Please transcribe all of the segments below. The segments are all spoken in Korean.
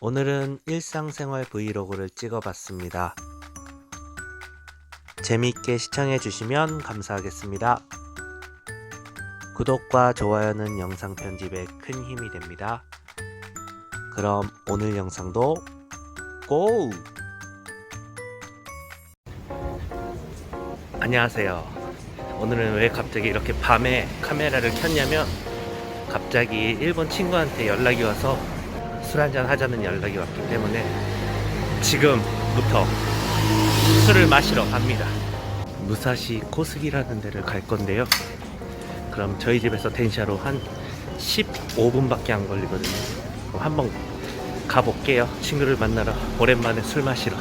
오늘은 일상생활 브이로그를 찍어봤습니다. 재미있게 시청해주시면 감사하겠습니다. 구독과 좋아요는 영상 편집에 큰 힘이 됩니다. 그럼 오늘 영상도 고! 안녕하세요. 오늘은 왜 갑자기 이렇게 밤에 카메라를 켰냐면 갑자기 일본 친구한테 연락이 와서 술 한잔 하자는 연락이 왔기 때문에 지금부터 술을 마시러 갑니다. 무사시 코스기라는 데를 갈 건데요. 그럼 저희 집에서電車로 한 15분밖에 안 걸리거든요. 한번 가볼게요. 친구를 만나러 오랜만에 술 마시러.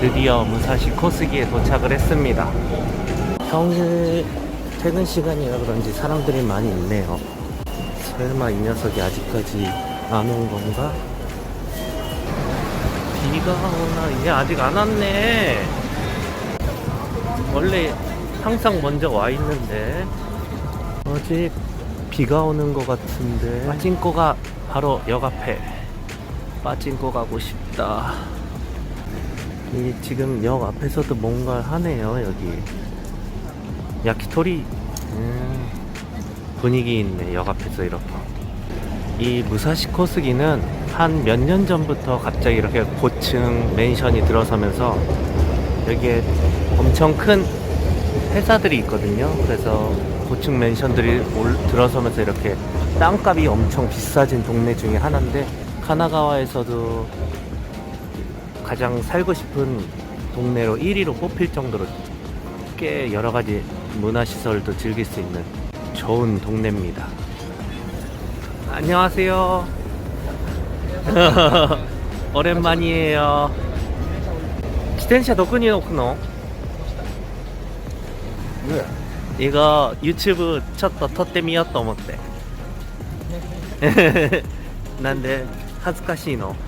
드디어 무사시 코스기에 도착을 했습니다. 평일 퇴근 시간이라 그런지 사람들이 많이 있네요. 설마 이 녀석이 아직까지 안 온 건가? 비가 오나 이제 아직 안 왔네. 원래 항상 먼저 와 있는데 어제 비가 오는 것 같은데 빠진코가 바로 역 앞에 빠진코 가고 싶다. 이 지금 역 앞에서도 뭔가 하네요 여기. 야키토리? 음, 분위기 있네 역 앞에서 이렇게. 이 무사시 코스기는 한 몇 년 전부터 갑자기 이렇게 고층 맨션이 들어서면서 여기에 엄청 큰 회사들이 있거든요. 그래서 고층 맨션들이 올, 들어서면서 이렇게 땅값이 엄청 비싸진 동네 중에 하나인데 카나가와에서도 가장 살고 싶은 동네로 1위로 뽑힐 정도로 꽤 여러 가지 문화시설도 즐길 수 있는 좋은 동네입니다. 안녕하세요. 오랜만이에요. 自転車どこに置くの 이거 유튜브 ちょっと撮ってみようと思って。なんで恥ずかしいのあ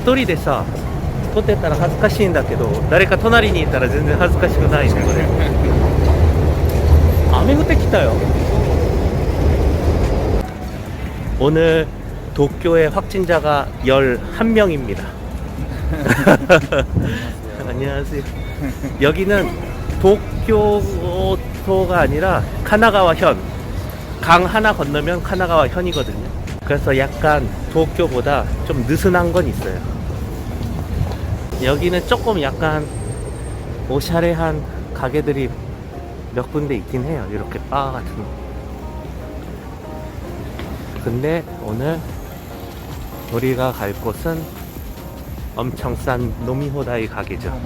一人でさ撮ってたら恥ずかしいんだけど誰か隣にいたら全然恥ずかしくないねこれ雨降ってきたよ 오늘 도쿄의 확진자가 11명입니다 안녕하세요 여기는 도쿄도가 아니라 카나가와 현 강 하나 건너면 카나가와 현이거든요 그래서 약간 도쿄보다 좀 느슨한 건 있어요. 여기는 조금 약간 오샤레한 가게들이 몇 군데 있긴 해요. 이렇게 바 같은 거. 근데 오늘 우리가 갈 곳은 엄청 싼 노미호다이 가게죠.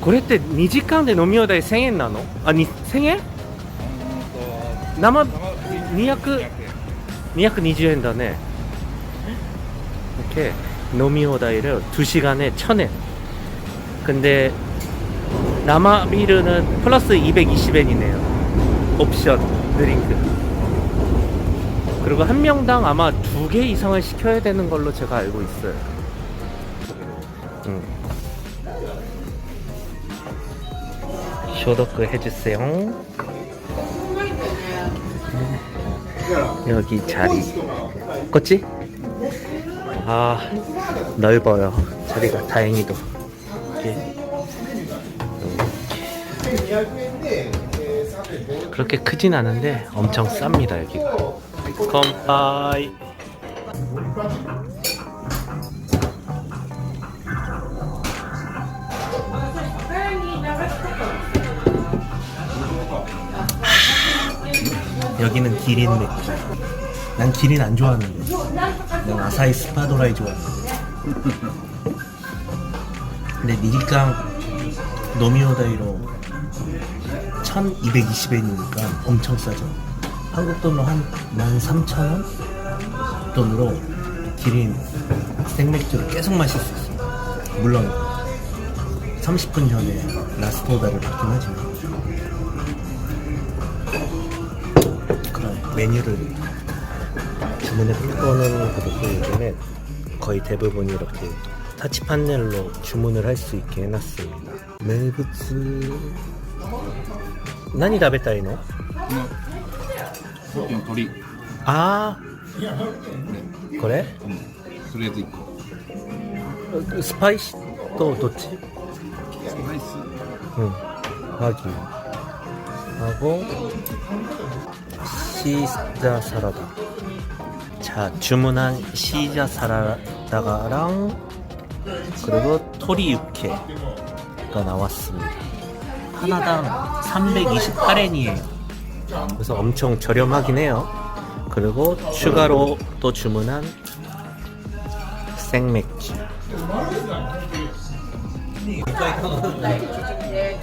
これって2時間で飲み放題1000円なのあ、に1000円生200 220엔 다네. 이렇게 노미호다이를 2시간에 1000엔. 근데 남아비르는 플러스 220엔이네요. 옵션 드링크. 그리고 한 명당 아마 두 개 이상을 시켜야 되는 걸로 제가 알고 있어요. 음. 소독 해주세요. 여기 자리. 껐지? 아 넓어요. 자리가 다행히도. 이렇게. 그렇게 크진 않은데 엄청 쌉니다 여기가. 컴파이 여기는 기린 느낌 난 기린 안 좋아하는데 난 아사히 스파도라이 좋아해. 근데 니리깡 노미오다이로 1220엔이니까 엄청 싸죠. 한국 돈으로 한 13,000원 돈으로 기린 생맥주를 계속 마실 수 있어요. 물론 30분 전에 라스트 오다를 받긴 하지만 메뉴를 주문해 이거는 그렇고 요즘에 거의 대부분 이렇게 타치 판넬로 주문을 할 수 있게 해놨습니다. 멜브츠何食べたいのさっきの鳥、あーこれとりあえず1個。スパイシとどっちスパイス 응 와규 하고 시자 사라다. 자 주문한 시자 사라다가랑 그리고 토리 육회가 나왔습니다. 하나당 328엔이에요. 그래서 엄청 저렴하긴 해요. 그리고 추가로 또 주문한 생맥주 네, 네, 네.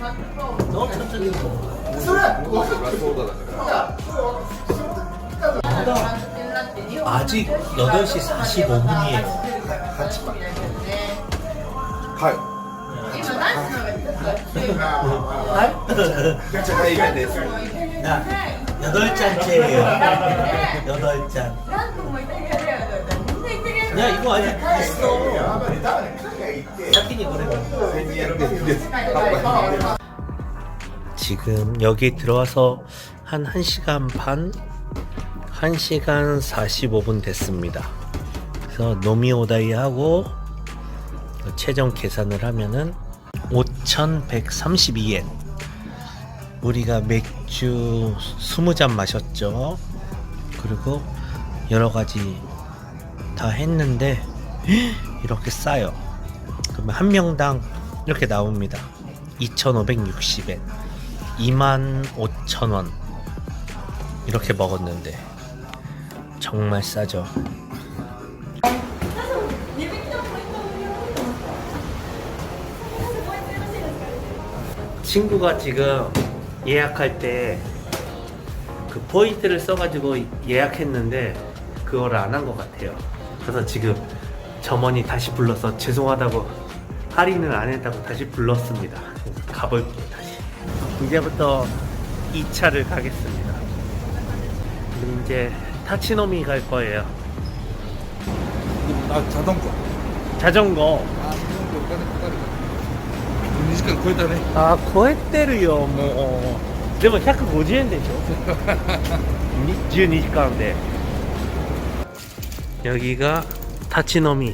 아직 8시 45분이에요. 같이 봐. 팔. 제가 이면 됐어요. 나 8잔째예요. 8잔. 야, 이거 아직 있어. 지금 여기 들어와서 한 1시간 반 1시간 45분 됐습니다. 그래서 노미오다이 하고 최종 계산을 하면은 5,132엔. 우리가 맥주 20잔 마셨죠. 그리고 여러 가지 다 했는데 이렇게 싸요. 그러면 한 명당 이렇게 나옵니다. 2,560엔, 25,000원 이렇게 먹었는데 정말 싸죠. 친구가 지금 예약할 때 그 포인트를 써가지고 예약했는데 그거를 안 한 것 같아요. 그래서 지금 점원이 다시 불러서 죄송하다고 할인을 안 했다고 다시 불렀습니다. 그래서 가볼게요 다시. 이제부터 2차를 가겠습니다. 그럼 이제 타치노미 갈 거예요. 아, 자전거. 자전거. 아, 자전거 까네, 까네. 2時間超えたね。あ超えてるよもうでも150円でしょに12時間で 여기가 타치노미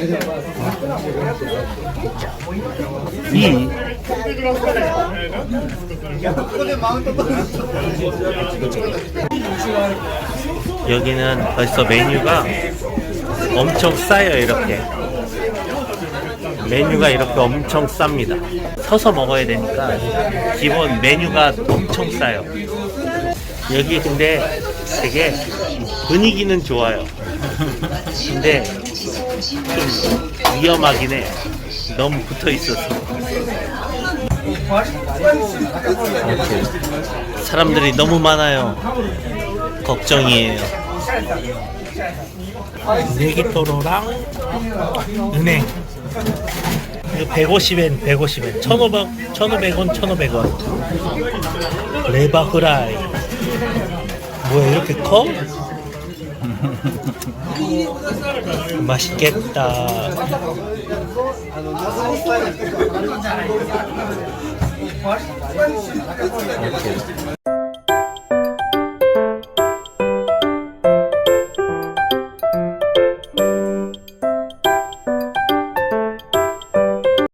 이 여기는 벌써 메뉴가 엄청 싸요 이렇게. 메뉴가 이렇게 엄청 쌉니다. 서서 먹어야 되니까 기본 메뉴가 엄청 싸요. 여기 근데 되게 분위기는 좋아요. 근데 좀 위험하긴 해. 너무 붙어 있어서. 사람들이 너무 많아요. 걱정이에요. 네기토로랑 은행. 이거 150엔, 150엔. 1,500, 1,500원, 1,500원. 레바 후라이. 뭐야 이렇게 커? 맛있겠다. 이렇게.